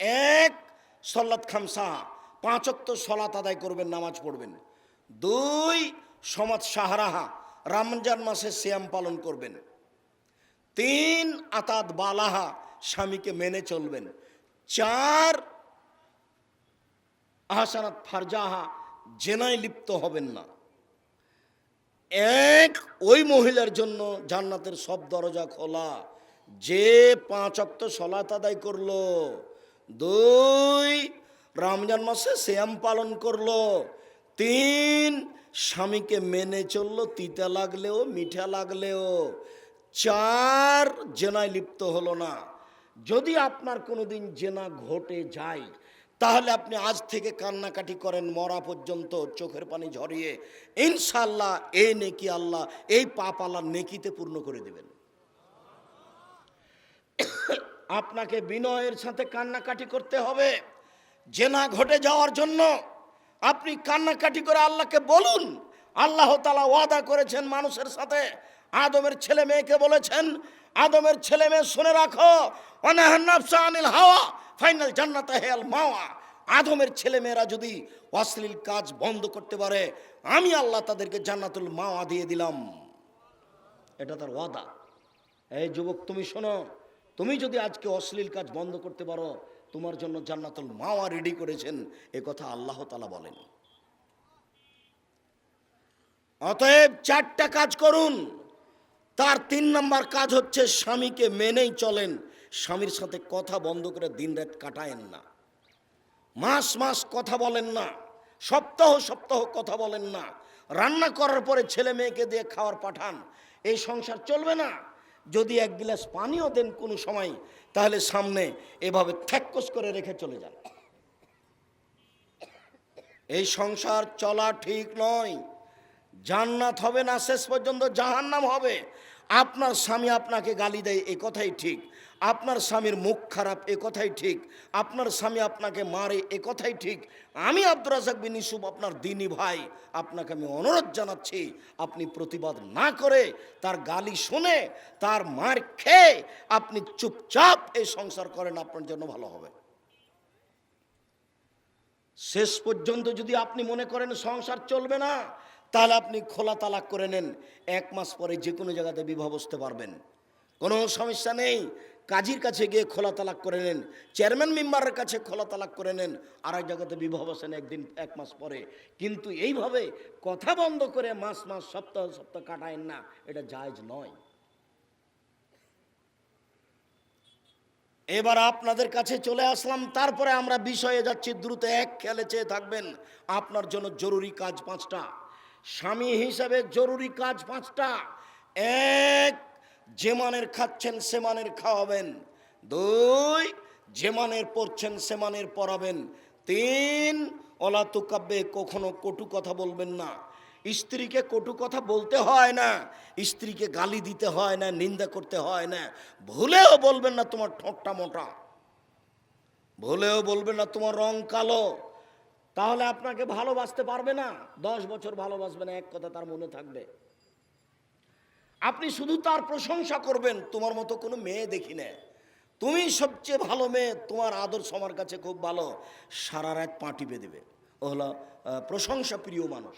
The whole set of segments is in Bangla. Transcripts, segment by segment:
এক সল্লাত খামসা পাঁচক্ত সলাত আদায় করবেন, নামাজ পড়বেন। দুই, সমাজ সাহারাহা, রমজান মাসে শ্যাম পালন করবেন। তিন, আতাত বালাহা, স্বামীকে মেনে চলবেন। চার, আহসানাত ফারজাহা, জেনায় লিপ্ত হবেন না। এক, ওই মহিলার জন্য জান্নাতের সব দরজা খোলা। যে পাঁচ অক্ত সলাত আদায় করল দুই রমজান মাসে শ্যাম পালন করল। তিন, স্বামীকে মেনে চলল, তিতা লাগলেও, মিঠা লাগলেও। চার, জেনায় লিপ্ত হলো না। যদি আপনার কোনোদিন জেনা ঘটে যায়, তাহলে আপনি আজ থেকে কান্নাকাটি করেন, মরা পর্যন্ত চোখের পানি ঝরিয়ে। ইনশাল্লাহ এই নেকি আল্লাহ, এই পাপ আল্লাহ নেকিতে পূর্ণ করে দেবেন। আপনাকে বিনয়ের সাথে কান্নাকাটি করতে হবে। জেনা ঘটে যাওয়ার জন্য আপনি কান্নাকাটি করে আল্লাহকে বলুন। আল্লাহ তালা ওয়াদা করেছেন মানুষের সাথে। আদমের ছেলে মেয়েকে বলেছেন, আদমের ছেলে মেয়ে শুনে রাখো অনাহান্নাফসা হাওয়া, ফাইনাল জান্নাত হেয়াল মাওয়া। আদমের ছেলে মেয়েরা যদি অশ্লীল কাজ বন্ধ করতে পারে, আমি আল্লাহ তাদেরকে জান্নাতুল মাওয়া দিয়ে দিলাম। এটা তার ওয়াদা। এই যুবক, তুমি শোনো তুমি যদি আজকে অশ্লীল কাজ বন্ধ করতে পারো, তোমার জন্য জান্নাতুল মাওয়া রেডি করেছেন, এ কথা আল্লাহ তালা বলেন। অতএব চারটা কাজ করুন। তার তিন নম্বর কাজ হচ্ছে স্বামীকে মেনেই চলেন, স্বামীর সাথে কথা বন্ধ করে দিন রাত কাটায়েন না। মাস মাস কথা বলেন না, সপ্তাহ সপ্তাহ কথা বলেন না। রান্না করার পরে ছেলে মেয়েকে দিয়ে খাওয়ার পাঠান, এই সংসার চলবে না। যদি এক গিলাস পানিও দেন কোনো সময়, তাহলে সামনে এভাবে থ্যাক্কস করে রেখে চলে যান। এই সংসার চলা ঠিক নয়। জান্নাত হবে না, শেষ পর্যন্ত জাহান্নাম হবে। আপনার স্বামী আপনাকে গালি দেয়, এ কথাই ঠিক। আপনার স্বামীর মুখ খারাপ, এ কথাই ঠিক। আপনার স্বামী আপনাকে মারে, এ কথাই ঠিক। আমি আব্দুর রাজাক বিন ইসুফ, আপনার দিনী ভাই। আপনাকে আমি অনুরোধ জানাচ্ছি, আপনি প্রতিবাদ না করে তার গালি শুনে, তার মার খেয়ে আপনি চুপচাপ এই সংসার করেন, আপনার জন্য ভালো হবে। শেষ পর্যন্ত যদি আপনি মনে করেন সংসার চলবে না তাহলে আপনি খোলা তালাক করে নেন, এক মাস পরে যে কোনো জায়গাতে বিবাহ বসতে পারবেন। কোনো সমস্যা নেই। কাজীর কাছে গিয়ে খোলা তালাক করে নেন, চেয়ারম্যান মেম্বারের কাছে খোলা তালাক করে নেন আর এক জায়গাতে বিবাহ বসেন একদিন, এক মাস পরে। কিন্তু এইভাবে কথা বন্ধ করে মাস মাস, সপ্তাহ সপ্তাহ কাটায়েন না, এটা জায়জ নয়। এবার আপনাদের কাছে চলে আসলাম, তারপরে আমরা বিষয়ে যাচ্ছি, দ্রুত এক খেলে চেয়ে থাকবেন। আপনার জন্য জরুরি কাজ পাঁচটা। স্বামী হিসাবে জরুরি কাজ পাঁচটা। এক, যে মানের খাচ্ছেন সে মানের খাওয়াবেন। দুই, যে মানের পড়ছেন সে মানের পড়াবেন তিন অলা তুকাব্যে কখনো কটু কথা বলবেন না। স্ত্রীকে কটু কথা বলতে হয় না, স্ত্রীকে গালি দিতে হয় না, নিন্দা করতে হয় না। ভুলেও বলবেন না তোমার ঠোঁটটা মোটা। ভুলেও বলবেন না তোমার রং কালো। তাহলে আপনাকে ভালোবাসতে পারবে না। দশ বছর ভালোবাসবে না, এক কথা তার মনে থাকবে। আপনি শুধু তার প্রশংসা করবেন, তোমার মতো কোনো মেয়ে দেখি না। তুমি সবচেয়ে ভালো মেয়ে, তোমার আদর্শ আমার কাছে খুব ভালো। সারা রাত পা টিপে দেবে। ও হলো প্রশংসা প্রিয় মানুষ।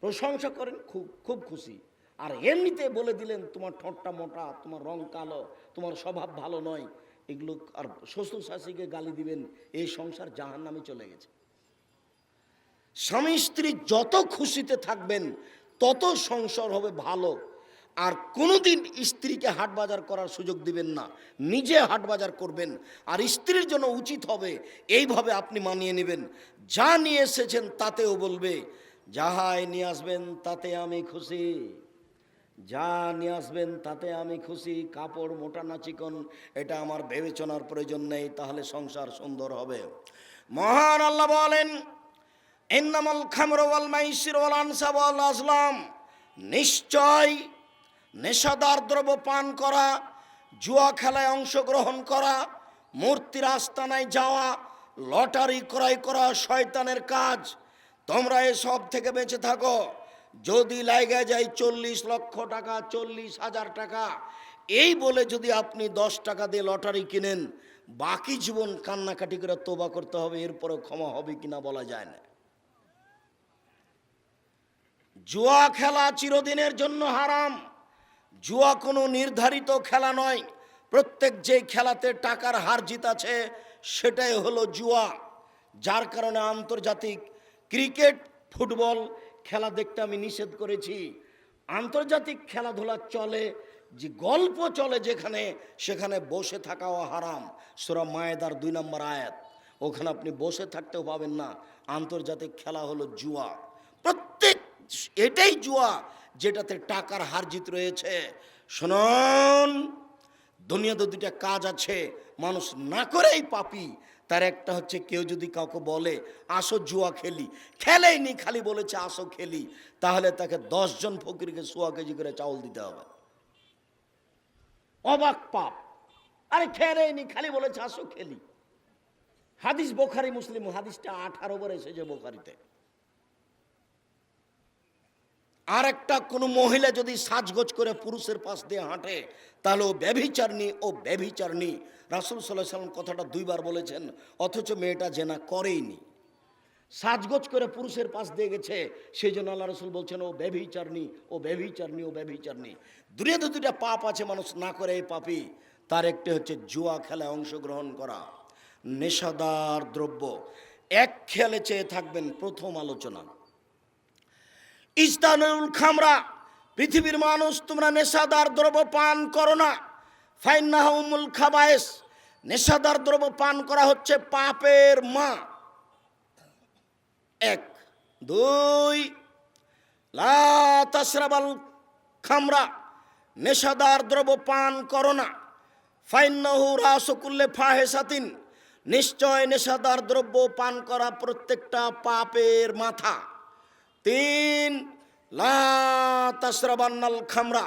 প্রশংসা করেন, খুব খুব খুশি। আর এমনিতে বলে দিলেন, তোমার ঠোঁটটা মোটা, তোমার রং কালো, তোমার স্বভাব ভালো নয়। এগুলো আর শ্বশুর শাশুড়িকে গালি দিবেন, এই সংসার জাহান নামে চলে গেছে। স্বামী স্ত্রী যত খুশিতে থাকবেন, তত সংসার হবে ভালো। আর কোনোদিন স্ত্রীকে হাট বাজার করার সুযোগ দিবেন না, নিজে হাট বাজার করবেন। আর স্ত্রীর জন্য উচিত হবে, এইভাবে আপনি মানিয়ে নেবেন। যা নিয়ে এসেছেন তাতেও বলবে, যাহাই নিয়ে আসবেন তাতে আমি খুশি। যা নিয়ে আসবেন তাতে আমি খুশি, কাপড়, মোটা না চিকন, এটা আমার বিবেচনার প্রয়োজন নেই, তাহলে সংসার সুন্দর হবে। মহান আল্লাহ বলেন এন্নামাল খামর ওয়াল মাইসির ওয়াল আনসাব ওয়াল আজলাম। নিশ্চয় নেশাদার দ্রব্য পান করা, জুয়া খেলায় অংশগ্রহণ করা, মূর্তির আস্তানায় যাওয়া, লটারি ক্রয় করা শয়তানের কাজ, তোমরা এসব থেকে বেঁচে থাকো। যদি লাইগা যায় চল্লিশ লক্ষ টাকা, চল্লিশ হাজার টাকা, এই বলে যদি আপনি দশ টাকা দিয়ে লটারি কিনেন, বাকি জীবন কান্নাকাটি করে তোবা করতে হবে এরপরে ক্ষমা হবে কিনা বলা যায় না। জুয়া খেলা চিরদিনের জন্য হারাম। জুয়া কোনো নির্ধারিত খেলা নয়। প্রত্যেক যে খেলাতে টাকার হার জিত আছে, সেটাই হলো জুয়া। যার কারণে আন্তর্জাতিক ক্রিকেট, ফুটবল খেলা দেখতে আমি নিষেধ করেছি। আন্তর্জাতিক খেলাধুলা চলে, যে গল্প চলে যেখানে, সেখানে বসে থাকাও হারাম। সুরা মায়েদার দুই নম্বর আয়াত, ওখানে আপনি বসে থাকতেও পাবেন না। আন্তর্জাতিক খেলা হলো জুয়া। প্রত্যেক, এটাই জুয়া যেটাতে টাকার হার জিত রয়েছে। শুনুন, দুনিয়াতে দুইটা কাজ আছে, মানুষ না করেই পাপি তার একটা হচ্ছে কেউ যদি কাউকে বলে, আসো জুয়া খেলি। খেলেইনি, খালি বলেছে, আসো খেলি। তাহলে তাকে দশজন ফকিরকে সোয়া কেজি করে চাউল দিতে হবে। অবাক পাপ। আরে খেলেইনি, খালি বলেছে, আসো খেলি। হাদিস বোখারি, মুসলিম, হাদিসটা আঠারো বার এসেছে বোখারিতে। আর একটা কোনো মহিলা যদি সাজগোজ করে পুরুষের পাশ দিয়ে হাঁটে, তাহলে ও ব্যভিচারনি ও ব্যভিচারনি রাসুল সাল্লাহ সাল্লাম কথাটা দুইবার বলেছেন, অথচ মেয়েটা জেনা করেইনি। সাজগোজ করে পুরুষের পাশ দিয়ে গেছে সেই জন্য আল্লাহ রসুল বলছেন, ও ব্যভিচারনি ও ব্যভিচারনি ও ব্যভিচারনি দূরে দু দুটা পাপ আছে, মানুষ না করে এই পাপি তার একটি হচ্ছে জুয়া খেলায় অংশগ্রহণ করা, নেশাদার দ্রব্য। এক খেয়ালে চেয়ে থাকবেন প্রথম আলোচনা। ইস্তানুল খামরা, পৃথিবীর মানুষ, তোমরা নেশাদার দ্রব্য পান করো না। ফাইনাহুমুল খাবায়েস, নেশাদার দ্রব্য পান করা হচ্ছে পাপের মা। এক, দুই, লা খামরা, নেশাদার দ্রব্য পান করো না। ফাইন্নাহু রাসকুল্লে ফাহেসাতিন নিশ্চয় নেশাদার দ্রব্য পান করা প্রত্যেকটা পাপের মাথা। তিন, লা খামরা,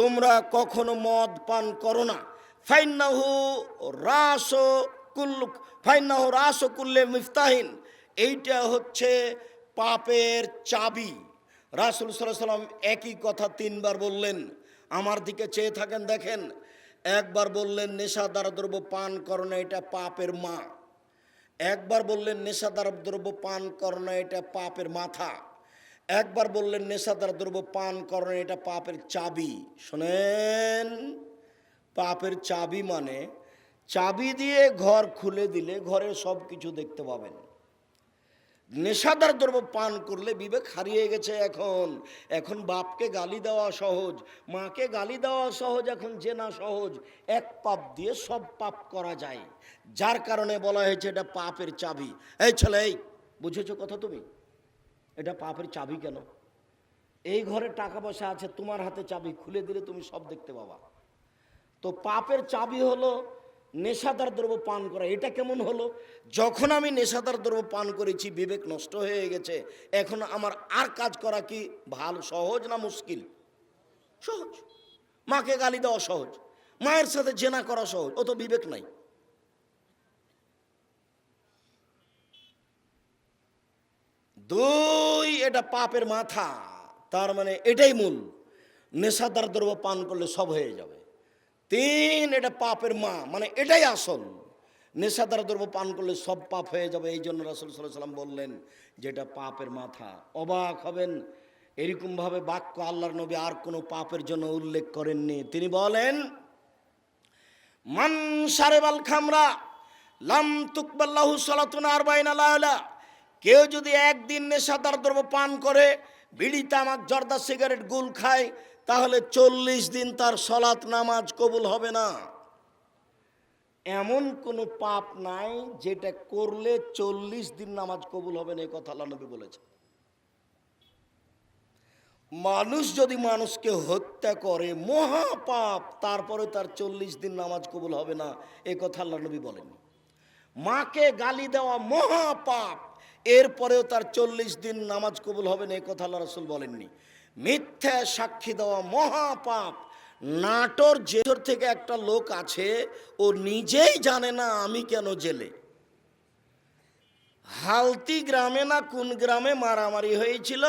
তোমরা কখনো মদ পান করো না। ফাইন্নাহু রাস কুল্লু, ফাইন্নাহু রাস কুল্লে মিফতাহিন, এইটা হচ্ছে পাপের চাবি। রাসুল সাল্লাম একই কথা তিনবার বললেন। আমার দিকে চেয়ে থাকেন, দেখেন, একবার বললেন, নেশাদার দ্রব্য পান করো না, এটা পাপের মা। একবার বললেন, নেশাদার দ্রব্য পান করো না, এটা পাপের মাথা। একবার বললেন নেশাদার দ্রব্য পান করো না এটা পাপের চাবি। শোনেন, পাপের চাবি মানে চাবি দিয়ে ঘর খুলে দিলে ঘরের সব কিছু দেখতে পাবেন। নেশাদার দ্রব্য পান করলে বিবেক হারিয়ে গেছে এখন। এখন বাপকে গালি দেওয়া সহজ, মাকে গালি দেওয়া সহজ, এখন জেনা সহজ। এক পাপ দিয়ে সব পাপ করা যায়। যার কারণে বলা হয়েছে এটা পাপের চাবি। এই ছেলে, এই, বুঝেছ কথা তুমি? এটা পাপের চাবি কেন? এই ঘরে টাকা পয়সা আছে, তোমার হাতে চাবি, খুলে দিলে তুমি সব দেখতে পাবা। তো পাপের চাবি হলো নেশাদার দ্রব্য পান করা। এটা কেমন হলো? যখন আমি নেশাদার দ্রব্য পান করেছি, বিবেক নষ্ট হয়ে গেছে। এখন আমার আর কাজ করা কি ভালো, সহজ না মুশকিল? সহজ। মাকে গালি দেওয়া সহজ। মায়ের সাথে জেনা করা সহজ। ও তো বিবেক নাই। দুই এটা পাপের মাথা। তার মানে এটাই মূল। নেশাদার দ্রব্য পান করলে সব হয়ে যাবে। তিন, এটা পাপের মা মানে এটাই আসল। নেশাদার দ্রব্য পান করলে সব পাপ হয়ে যাবে। এই জন্য রাসুল সাল্লাহ সাল্লাম বললেন যেটা পাপের মাথা। অবাক হবেন, এরকমভাবে বাক্য আল্লাহর নবী আর কোনো পাপের জন্য উল্লেখ করেননি। তিনি বলেন, মান সারেবাল খামরা, লাম তুকবাল্লাহু সালাতুন আরবাইন আলাহলা কেউ যদি একদিন নেশাদার দ্রব্য পান করে, বিড়ি, তামাক, জর্দা, সিগারেট, গুল খায়, তাহলে চল্লিশ দিন তার সলাৎ নামাজ কবুল হবে না। এমন কোনো পাপ নাই যেটা করলে চল্লিশ দিন নামাজ কবুল হবে না, এই কথা আল্লাহ নবী বলেছে মানুষ যদি মানুষকে হত্যা করে, মহাপাপ, তারপরে তার চল্লিশ দিন নামাজ কবুল হবে না এ কথা আল্লাহ নবী বলেন মাকে গালি দেওয়া মহাপাপ এরপরেও তার চল্লিশ দিন নামাজ কবুল হবে না, এ কথা আল্লাহ রসুল বলেননি। মিথ্যা সাক্ষী দেওয়া মহাপাপ। নাটোর জেঠর থেকে একটা লোক আছে, ও নিজেই জানে না আমি কেন জেলে। হালতি গ্রামে না কোন গ্রামে মারামারি হয়েছিল,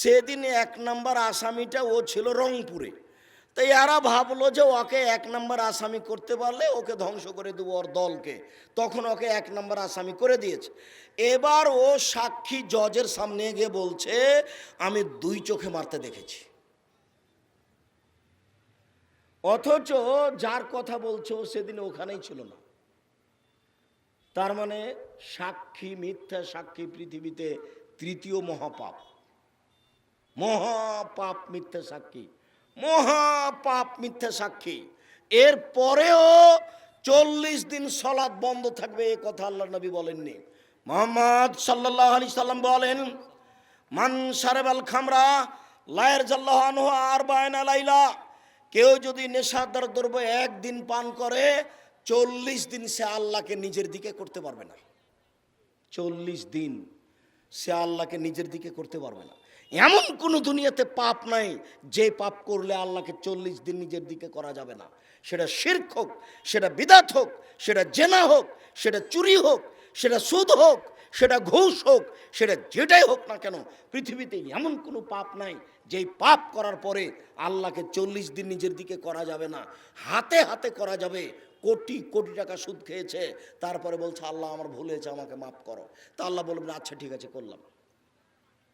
সেদিন এক নাম্বার আসামিটা ও ছিল রংপুরে। তো এরা ভাবলো যে ওকে এক নম্বর আসামি করতে পারলে ওকে ধ্বংস করে দেবো ওর দলকে। তখন ওকে এক নম্বর আসামি করে দিয়েছে। এবার ও সাক্ষী জজের সামনে গিয়ে বলছে, আমি দুই চোখে মারতে দেখেছি। অথচ যার কথা বলছো সেদিন ওখানেই ছিল না। তার মানে সাক্ষী মিথ্যা সাক্ষী পৃথিবীতে তৃতীয় মহাপাপ। মহাপাপ মিথ্যা সাক্ষী। মহাপাপ মিথ্যা সাক্ষী। এর পরেও চল্লিশ দিন সলাদ বন্ধ থাকবে এ কথা আল্লাহ নবী বলেননি। মোহাম্মদ সাল্লাহ আলি সাল্লাম বলেন, মান সারেবাল খামরা লায়ের জাল্লাহ আনহু আর বায়না লাইলা। কেউ যদি নেশাদার দ্রব্য একদিন পান করে, চল্লিশ দিন সে আল্লাহকে নিজের দিকে করতে পারবে না। চল্লিশ দিন সে আল্লাহকে নিজের দিকে করতে পারবে না। এমন কোনো দুনিয়াতে পাপ নাই, যে পাপ করলে আল্লাহকে চল্লিশ দিন নিজের দিকে করা যাবে না। সেটা শির্ক হোক, সেটা বিদাত হোক, সেটা জেনা হোক, সেটা চুরি হোক, সেটা সুদ হোক, সেটা ঘুষ হোক, সেটা যেটাই হোক না কেন, পৃথিবীতে এমন কোনো পাপ নাই, যেই পাপ করার পরে আল্লাহকে চল্লিশ দিন নিজের দিকে করা যাবে না। হাতে হাতে করা যাবে, কোটি কোটি টাকা সুদ খেয়েছে, তারপরে বলছে, আল্লাহ আমার ভুল হয়েছে, আমাকে মাফ করো। তা আল্লাহ বলবেন আচ্ছা ঠিক আছে, করলাম।